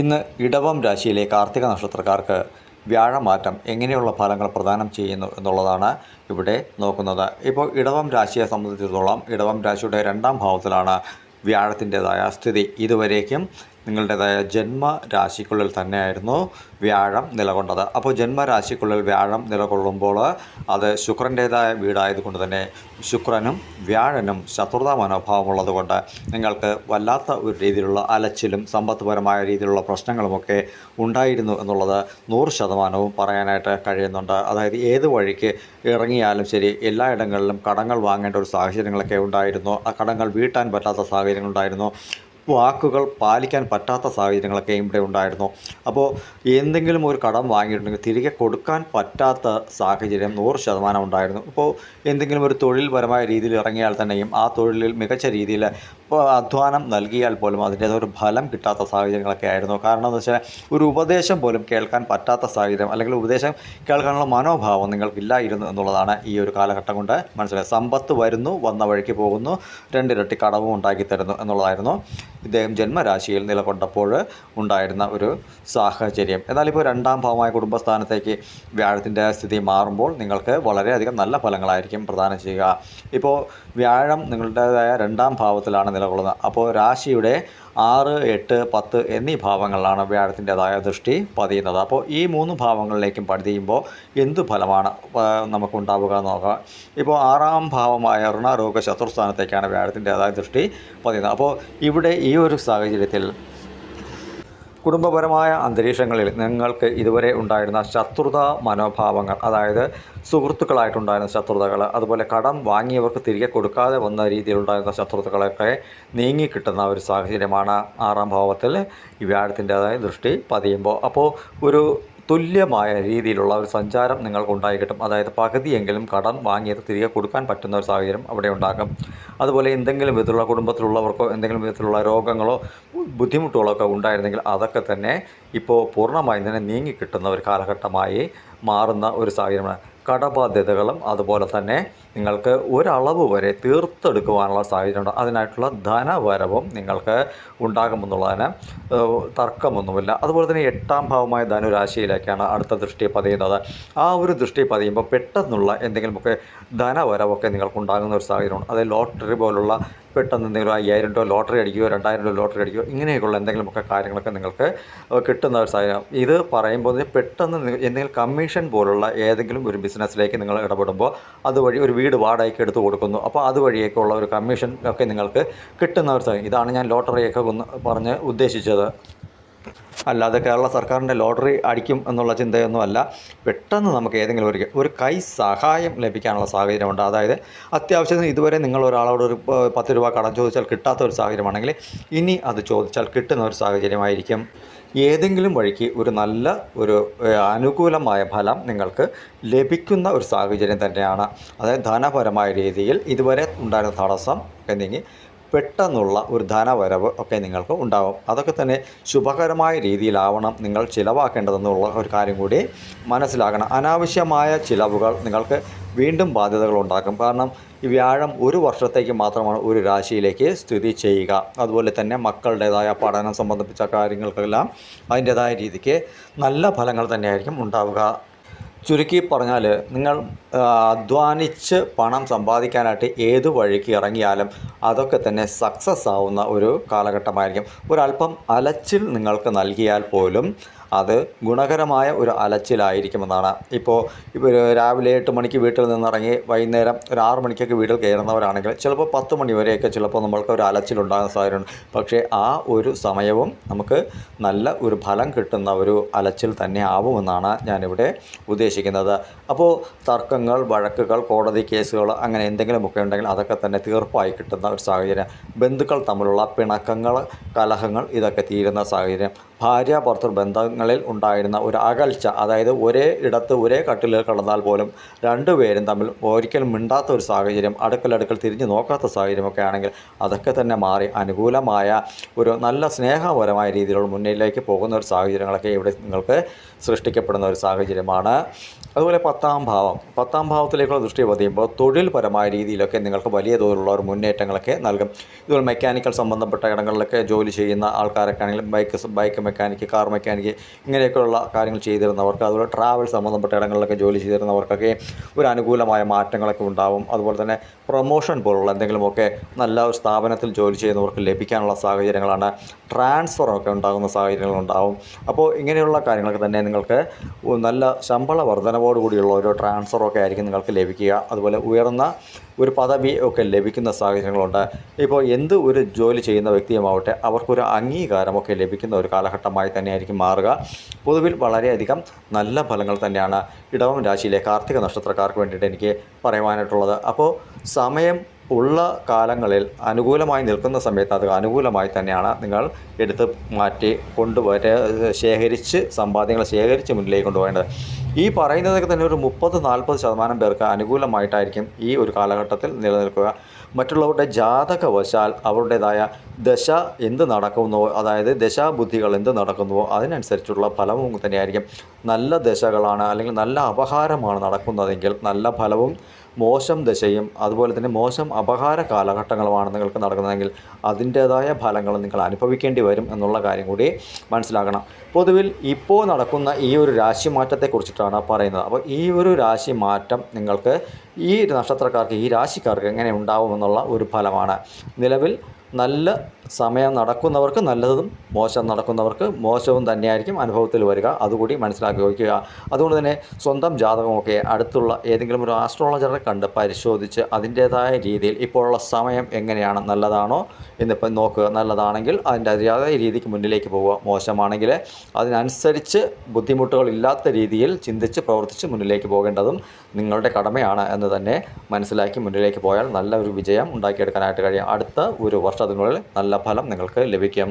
ഇന്ന് ഇടവം രാശിയിലെ കാർത്തിക നക്ഷത്രക്കാർക്ക് വ്യാഴമാറ്റം എങ്ങനെയുള്ള ഫലങ്ങൾ പ്രദാനം ചെയ്യുന്നു എന്നുള്ളതാണ് ഇവിടെ നോക്കുന്നത്. ഇപ്പോൾ ഇടവം രാശിയെ സംബന്ധിച്ചിടത്തോളം ഇടവം രാശിയുടെ രണ്ടാം ഭാവത്തിലാണ് വ്യാഴത്തിന്റെതായ സ്ഥിതി. ഇതുവരേക്കും നിങ്ങളുടേതായ ജന്മരാശിക്കുള്ളിൽ തന്നെയായിരുന്നു വ്യാഴം നിലകൊണ്ടത്. അപ്പോൾ ജന്മരാശിക്കുള്ളിൽ വ്യാഴം നിലകൊള്ളുമ്പോൾ അത് ശുക്രന്റേതായ വീടായതുകൊണ്ട് തന്നെ ശുക്രനും വ്യാഴനും ശത്രുതാ മനോഭാവമുള്ളത് കൊണ്ട് നിങ്ങൾക്ക് വല്ലാത്ത ഒരു രീതിയിലുള്ള അലച്ചിലും സമ്പത്ത്പരമായ രീതിയിലുള്ള പ്രശ്നങ്ങളുമൊക്കെ ഉണ്ടായിരുന്നു എന്നുള്ളത് നൂറ് ശതമാനവും പറയാനായിട്ട് കഴിയുന്നുണ്ട്. അതായത് ഏത് വഴിക്ക് ഇറങ്ങിയാലും ശരി എല്ലായിടങ്ങളിലും കടങ്ങൾ വാങ്ങേണ്ട ഒരു സാഹചര്യങ്ങളൊക്കെ ഉണ്ടായിരുന്നു. ആ കടങ്ങൾ വീട്ടാൻ പറ്റാത്ത സാഹചര്യങ്ങളുണ്ടായിരുന്നു വാക്കുകൾ പാലിക്കാൻ പറ്റാത്ത സാഹചര്യങ്ങളൊക്കെ ഇവിടെ ഉണ്ടായിരുന്നു. അപ്പോൾ എന്തെങ്കിലും ഒരു കടം വാങ്ങിയിട്ടുണ്ടെങ്കിൽ തിരികെ കൊടുക്കാൻ പറ്റാത്ത സാഹചര്യം നൂറ് ശതമാനം ഉണ്ടായിരുന്നു. ഇപ്പോൾ എന്തെങ്കിലും ഒരു തൊഴിൽപരമായ രീതിയിൽ ഇറങ്ങിയാൽ തന്നെയും ആ തൊഴിലിൽ മികച്ച രീതിയിൽ അധ്വാനം നൽകിയാൽ പോലും അതിന്റേതായ ഒരു ഫലം കിട്ടാത്ത സാഹചര്യങ്ങളൊക്കെ ആയിരുന്നു. കാരണം എന്ന് വെച്ചാൽ ഒരു ഉപദേശം പോലും കേൾക്കാൻ പറ്റാത്ത സാഹചര്യം അല്ലെങ്കിൽ ഉപദേശം കേൾക്കാനുള്ള മനോഭാവം നിങ്ങൾക്കില്ലായിരുന്നു എന്നുള്ളതാണ് ഈ ഒരു കാലഘട്ടം കൊണ്ട് മനസ്സിലായത്. സമ്പത്ത് വരുന്നു വന്ന വഴിക്ക് പോകുന്നു രണ്ടിരട്ടി കടവും ഉണ്ടാക്കി തരുന്നു എന്നുള്ളതായിരുന്നു ഇദ്ദേഹം ജന്മരാശിയിൽ നിലകൊണ്ടപ്പോൾ ഉണ്ടായിരുന്ന ഒരു സാഹചര്യം. എന്നാലിപ്പോൾ രണ്ടാം ഭാവമായ കുടുംബസ്ഥാനത്തേക്ക് വ്യാഴത്തിന്റെ സ്ഥിതി മാറുമ്പോൾ നിങ്ങൾക്ക് വളരെയധികം നല്ല ഫലങ്ങളായിരിക്കും പ്രദാനം ചെയ്യുക. ഇപ്പോൾ വ്യാഴം നിങ്ങളുടേതായ രണ്ടാം ഭാവത്തിലാണ് നിലകൊള്ളുന്നത് അപ്പോൾ രാശിയുടെ ആറ് എട്ട് പത്ത് എന്നീ ഭാവങ്ങളിലാണ് വ്യാഴത്തിന്റെതായ ദൃഷ്ടി പതിയുന്നത്. അപ്പോൾ ഈ മൂന്ന് ഭാവങ്ങളിലേക്കും പതിയുമ്പോൾ എന്ത് ഫലമാണ് നമുക്കുണ്ടാവുക എന്ന് നോക്കാം. ഇപ്പോൾ ആറാം ഭാവമായ ഋണരോഗ ശത്രുസ്ഥാനത്തേക്കാണ് വ്യാഴത്തിന്റെതായ ദൃഷ്ടി പതിയുന്നത്. അപ്പോൾ ഇവിടെ ഈ ഒരു സാഹചര്യത്തിൽ കുടുംബപരമായ അന്തരീക്ഷങ്ങളിൽ നിങ്ങൾക്ക് ഇതുവരെ ഉണ്ടായിരുന്ന ശത്രുത മനോഭാവങ്ങൾ അതായത് സുഹൃത്തുക്കളായിട്ടുണ്ടായിരുന്ന ശത്രുതകൾ അതുപോലെ കടം വാങ്ങിയവർക്ക് തിരികെ കൊടുക്കാതെ വന്ന രീതിയിലുണ്ടായിരുന്ന ശത്രുതകളൊക്കെ നീങ്ങിക്കിട്ടുന്ന ഒരു സാഹചര്യമാണ് ആറാം ഭാവത്തിൽ ഈ വ്യാഴത്തിന്റേതായ ദൃഷ്ടി പതിയുമ്പോൾ. അപ്പോൾ ഒരു തുല്യമായ രീതിയിലുള്ള ഒരു സഞ്ചാരം നിങ്ങൾക്കുണ്ടായി കിട്ടും. അതായത് പകുതിയെങ്കിലും കടം വാങ്ങിയത് തിരികെ കൊടുക്കാൻ പറ്റുന്ന ഒരു സാഹചര്യം അവിടെ ഉണ്ടാകും അതുപോലെ എന്തെങ്കിലും വിധത്തിലുള്ള കുടുംബത്തിലുള്ളവർക്കോ എന്തെങ്കിലും വിധത്തിലുള്ള രോഗങ്ങളോ ബുദ്ധിമുട്ടുകളോ ഒക്കെ ഉണ്ടായിരുന്നെങ്കിൽ അതൊക്കെ തന്നെ ഇപ്പോൾ പൂർണമായും തന്നെ നീങ്ങിക്കിട്ടുന്ന ഒരു കാലഘട്ടമായി മാറുന്ന ഒരു സാഹചര്യമാണ്. കടബാധ്യതകളും അതുപോലെ തന്നെ നിങ്ങൾക്ക് ഒരളവ് വരെ തീർത്തെടുക്കുവാനുള്ള സാഹചര്യമുണ്ട്. അതിനായിട്ടുള്ള ധനവരവും നിങ്ങൾക്ക് ഉണ്ടാകുമെന്നുള്ളതിന് തർക്കമൊന്നുമില്ല. അതുപോലെ തന്നെ എട്ടാം ഭാവമായ ധനുരാശിയിലേക്കാണ് അടുത്ത ദൃഷ്ടി പതിയുന്നത്. ആ ഒരു ദൃഷ്ടി പതിയുമ്പോൾ പെട്ടെന്നുള്ള എന്തെങ്കിലുമൊക്കെ ധനവരവൊക്കെ നിങ്ങൾക്ക് ഉണ്ടാകുന്ന ഒരു സാഹചര്യമാണ് അത് ലോട്ടറി പോലുള്ള പെട്ടെന്ന് എന്തെങ്കിലും അയ്യായിരം രൂപ ലോട്ടറി അടിക്കുകയോ രണ്ടായിരം രൂപ ലോട്ടറി അടിക്കുകയോ ഇങ്ങനെയൊക്കെയുള്ള എന്തെങ്കിലുമൊക്കെ കാര്യങ്ങളൊക്കെ നിങ്ങൾക്ക് കിട്ടുന്ന ഒരു സാഹചര്യം. ഇത് പറയുമ്പോൾ പെട്ടെന്ന് എന്തെങ്കിലും കമ്മീഷൻ പോലുള്ള ഏതെങ്കിലും ഒരു ബിസിനസ്സിലേക്ക് നിങ്ങൾ ഇടപെടുമ്പോൾ അതുവഴി ഒരു വീട് വാടകയ്ക്ക് എടുത്ത് കൊടുക്കുന്നു. അപ്പോൾ അതുവഴിയൊക്കെ ഉള്ള ഒരു കമ്മീഷൻ ഒക്കെ നിങ്ങൾക്ക് കിട്ടുന്ന ഒരു ഇതാണ് ഞാൻ ലോട്ടറിയൊക്കെ ഒന്ന് പറഞ്ഞ് ഉദ്ദേശിച്ചത്. അല്ലാതെ കേരള സർക്കാരിന്റെ ലോട്ടറി അടിക്കും എന്നുള്ള ചിന്തയൊന്നുമല്ല. പെട്ടെന്ന് നമുക്ക് ഏതെങ്കിലും ഒരു ഒരു കൈ സഹായം ലഭിക്കാനുള്ള സാഹചര്യമുണ്ട്. അതായത് അത്യാവശ്യത്തിന് ഇതുവരെ നിങ്ങൾ ഒരാളോട് ഒരു പത്ത് രൂപ കടം ചോദിച്ചാൽ കിട്ടാത്ത ഒരു സാഹചര്യമാണെങ്കിൽ ഇനി അത് ചോദിച്ചാൽ കിട്ടുന്ന ഒരു സാഹചര്യമായിരിക്കും. ഏതെങ്കിലും വഴിക്ക് ഒരു നല്ല ഒരു അനുകൂലമായ ഫലം നിങ്ങൾക്ക് ലഭിക്കുന്ന ഒരു സാഹചര്യം തന്നെയാണ്. അതായത് ധനപരമായ രീതിയിൽ ഇതുവരെ ഉണ്ടായിരുന്ന തടസ്സം നീങ്ങി പെട്ടെന്നുള്ള ഒരു ധനവരവ് ഒക്കെ നിങ്ങൾക്ക് ഉണ്ടാവും. അതൊക്കെ തന്നെ ശുഭകരമായ രീതിയിലാവണം നിങ്ങൾ ചിലവാക്കേണ്ടതെന്നുള്ള ഒരു കാര്യം കൂടി മനസ്സിലാക്കണം. അനാവശ്യമായ ചിലവുകൾ നിങ്ങൾക്ക് വീണ്ടും ബാധ്യതകൾ ഉണ്ടാക്കും. കാരണം ഈ വ്യാഴം ഒരു വർഷത്തേക്ക് മാത്രമാണ് ഒരു രാശിയിലേക്ക് സ്ഥിതി ചെയ്യുക. അതുപോലെ തന്നെ മക്കളുടേതായ പഠനം സംബന്ധിച്ച കാര്യങ്ങൾക്കെല്ലാം അതിന്റേതായ രീതിക്ക് നല്ല ഫലങ്ങൾ തന്നെയായിരിക്കും ഉണ്ടാവുക. ചുരുക്കി പറഞ്ഞാൽ നിങ്ങൾ അധ്വാനിച്ച് പണം സമ്പാദിക്കാനായിട്ട് ഏത് വഴിക്ക് ഇറങ്ങിയാലും അതൊക്കെ തന്നെ സക്സസ് ആവുന്ന ഒരു കാലഘട്ടമായിരിക്കും. ഒരല്പം അലച്ചിൽ നിങ്ങൾക്ക് നൽകിയാൽ പോലും അത് ഗുണകരമായ ഒരു അലച്ചിലായിരിക്കുമെന്നാണ്. ഇപ്പോൾ ഇപ്പോൾ രാവിലെ എട്ട് മണിക്ക് വീട്ടിൽ നിന്നിറങ്ങി വൈകുന്നേരം ഒരു ആറ് മണിക്കൊക്കെ വീട്ടിൽ കയറുന്നവരാണെങ്കിൽ ചിലപ്പോൾ പത്ത് മണി വരെയൊക്കെ ചിലപ്പോൾ നമ്മൾക്ക് ഒരു അലച്ചിലുണ്ടാകുന്ന സാഹചര്യമുണ്ട്. പക്ഷേ ആ ഒരു സമയവും നമുക്ക് നല്ല ഒരു ഫലം കിട്ടുന്ന ഒരു അലച്ചിൽ തന്നെ ആവുമെന്നാണ് ഞാനിവിടെ ഉദ്ദേശിക്കുന്നത്. അപ്പോൾ തർക്കങ്ങൾ വഴക്കുകൾ കോടതി കേസുകൾ അങ്ങനെ എന്തെങ്കിലുമൊക്കെ ഉണ്ടെങ്കിൽ അതൊക്കെ തന്നെ തീർപ്പായി കിട്ടുന്ന ഒരു സാഹചര്യം. ബന്ധുക്കൾ തമ്മിലുള്ള പിണക്കങ്ങൾ കലഹങ്ങൾ ഇതൊക്കെ തീരുന്ന സാഹചര്യം. ഭാര്യ ഭർത്തൃ ബന്ധങ്ങളിൽ ഉണ്ടായിരുന്ന ഒരു അകൽച്ച അതായത് ഒരേ ഇടത്ത് ഒരേ കട്ടിലിൽ കിടന്നാൽ പോലും രണ്ടുപേരും തമ്മിൽ ഒരിക്കലും മിണ്ടാത്ത ഒരു സാഹചര്യം അടുക്കലടുക്കൽ തിരിഞ്ഞു നോക്കാത്ത സാഹചര്യമൊക്കെ ആണെങ്കിൽ അതൊക്കെ തന്നെ മാറി അനുകൂലമായ ഒരു നല്ല സ്നേഹപരമായ രീതിയിലുള്ള മുന്നിലേക്ക് പോകുന്ന ഒരു സാഹചര്യങ്ങളൊക്കെ ഇവിടെ നിങ്ങൾക്ക് സൃഷ്ടിക്കപ്പെടുന്ന ഒരു സാഹചര്യമാണ്. അതുപോലെ പത്താം ഭാവം. പത്താം ഭാവത്തിലേക്കുള്ള ദൃഷ്ടി പതിയുമ്പോൾ തൊഴിൽപരമായ രീതിയിലൊക്കെ നിങ്ങൾക്ക് വലിയ തോതിലുള്ള ഒരു മുന്നേറ്റങ്ങളൊക്കെ നൽകും. ഇതുപോലെ മെക്കാനിക്കൽ സംബന്ധപ്പെട്ട ഇടങ്ങളിലൊക്കെ ജോലി ചെയ്യുന്ന ആൾക്കാരൊക്കെ ആണെങ്കിലും bike bike mechanic car mechanic ഇങ്ങനെയൊക്കെയുള്ള കാര്യങ്ങൾ ചെയ്തിരുന്നവർക്ക് അതുപോലെ ട്രാവൽ സംബന്ധപ്പെട്ട ഇടങ്ങളിലൊക്കെ ജോലി ചെയ്തിരുന്നവർക്കൊക്കെ ഒരു അനുകൂലമായ മാറ്റങ്ങളൊക്കെ ഉണ്ടാവും. അതുപോലെ തന്നെ പ്രൊമോഷൻ പോലുള്ള എന്തെങ്കിലുമൊക്കെ നല്ല ഒരു സ്ഥാപനത്തിൽ ജോലി ചെയ്യുന്നവർക്ക് ലഭിക്കാനുള്ള സാഹചര്യങ്ങളാണ്. ട്രാൻസ്ഫറൊക്കെ ഉണ്ടാകുന്ന സാഹചര്യങ്ങളുണ്ടാവും അപ്പോൾ ഇങ്ങനെയുള്ള കാര്യങ്ങളൊക്കെ തന്നെ നിങ്ങൾക്ക് നല്ല ശമ്പള വർധനവോടുകൂടിയുള്ള ഒരു ട്രാൻസ്ഫറൊക്കെ ആയിരിക്കും നിങ്ങൾക്ക് ലഭിക്കുക. അതുപോലെ ഉയർന്ന ഒരു പദവി ഒക്കെ ലഭിക്കുന്ന സാഹചര്യങ്ങളുണ്ട്. ഇപ്പോൾ എന്ത് ഒരു ജോലി ചെയ്യുന്ന വ്യക്തിയുമാവട്ടെ അവർക്കൊരു അംഗീകാരമൊക്കെ ലഭിക്കുന്ന ഒരു കാലഘട്ടമായി തന്നെയായിരിക്കും മാറുക. പൊതുവിൽ വളരെയധികം നല്ല ഫലങ്ങൾ തന്നെയാണ് ഇടവം രാശിയിലെ കാർത്തിക നക്ഷത്രക്കാർക്ക് വേണ്ടിയിട്ട് എനിക്ക് പറയുവാനായിട്ടുള്ളത്. അപ്പോൾ സമയം ഉള്ള കാലങ്ങളിൽ അനുകൂലമായി നിൽക്കുന്ന സമയത്ത് അത് അനുകൂലമായി തന്നെയാണ് നിങ്ങൾ എടുത്ത് മാറ്റി കൊണ്ടുവരെ ശേഖരിച്ച് സമ്പാദ്യങ്ങൾ ശേഖരിച്ച് മുന്നിലേക്ക് കൊണ്ടുപോകേണ്ടത്. ഈ പറയുന്നതൊക്കെ തന്നെ ഒരു മുപ്പത് നാൽപ്പത് ശതമാനം പേർക്ക് അനുകൂലമായിട്ടായിരിക്കും ഈ ഒരു കാലഘട്ടത്തിൽ നിലനിൽക്കുക. മറ്റുള്ളവരുടെ ജാതകവശാൽ അവരുടേതായ ദശ എന്ത് നടക്കുന്നുവോ അതായത് ദശാബുദ്ധികൾ എന്ത് നടക്കുന്നുവോ അതിനനുസരിച്ചുള്ള ഫലവും തന്നെയായിരിക്കും. നല്ല ദശകളാണ് അല്ലെങ്കിൽ നല്ല അപഹാരമാണ് നടക്കുന്നതെങ്കിൽ നല്ല ഫലവും മോശം ദശയും അതുപോലെ തന്നെ മോശം അപഹാര കാലഘട്ടങ്ങളുമാണ് നിങ്ങൾക്ക് നടക്കുന്നതെങ്കിൽ അതിന്റേതായ ഫലങ്ങൾ നിങ്ങൾ അനുഭവിക്കേണ്ടി വരും എന്നുള്ള കാര്യം കൂടി മനസ്സിലാക്കണം. പൊതുവിൽ ഇപ്പോൾ നടക്കുന്ന ഈ ഒരു രാശി മാറ്റത്തെക്കുറിച്ചിട്ടാണ് പറയുന്നത്. അപ്പോൾ ഈ ഒരു രാശി മാറ്റം നിങ്ങൾക്ക് ഈ നക്ഷത്രക്കാർക്ക് ഈ രാശിക്കാർക്ക് എങ്ങനെ ഉണ്ടാവുമെന്നുള്ള ഒരു ഫലമാണ്. നിലവിൽ നല്ല സമയം നടക്കുന്നവർക്ക് നല്ലതും മോശം നടക്കുന്നവർക്ക് മോശവും തന്നെയായിരിക്കും അനുഭവത്തിൽ വരിക. അതുകൂടി മനസ്സിലാക്കി വയ്ക്കുക അതുകൊണ്ട് തന്നെ സ്വന്തം ജാതകമൊക്കെ അടുത്തുള്ള ഏതെങ്കിലും ഒരു ആസ്ട്രോളജറെ കണ്ട് പരിശോധിച്ച് അതിന്റേതായ രീതിയിൽ ഇപ്പോഴുള്ള സമയം എങ്ങനെയാണ്? നല്ലതാണോ? എന്നിപ്പം നോക്കുക. നല്ലതാണെങ്കിൽ അതിന്റെ അതിയായ രീതിക്ക് മുന്നിലേക്ക് പോവുക. മോശമാണെങ്കിൽ അതിനനുസരിച്ച് ബുദ്ധിമുട്ടുകൾ ഇല്ലാത്ത രീതിയിൽ ചിന്തിച്ച് പ്രവർത്തിച്ച് മുന്നിലേക്ക് പോകേണ്ടതും നിങ്ങളുടെ കടമയാണ് എന്ന് തന്നെ മനസ്സിലാക്കി മുന്നിലേക്ക് പോയാൽ നല്ലൊരു വിജയം ഉണ്ടാക്കിയെടുക്കാനായിട്ട് കഴിയും. അടുത്ത ഒരു വർഷത്തിനുള്ളിൽ നല്ല ഫലം നിങ്ങൾക്ക് ലഭിക്കും.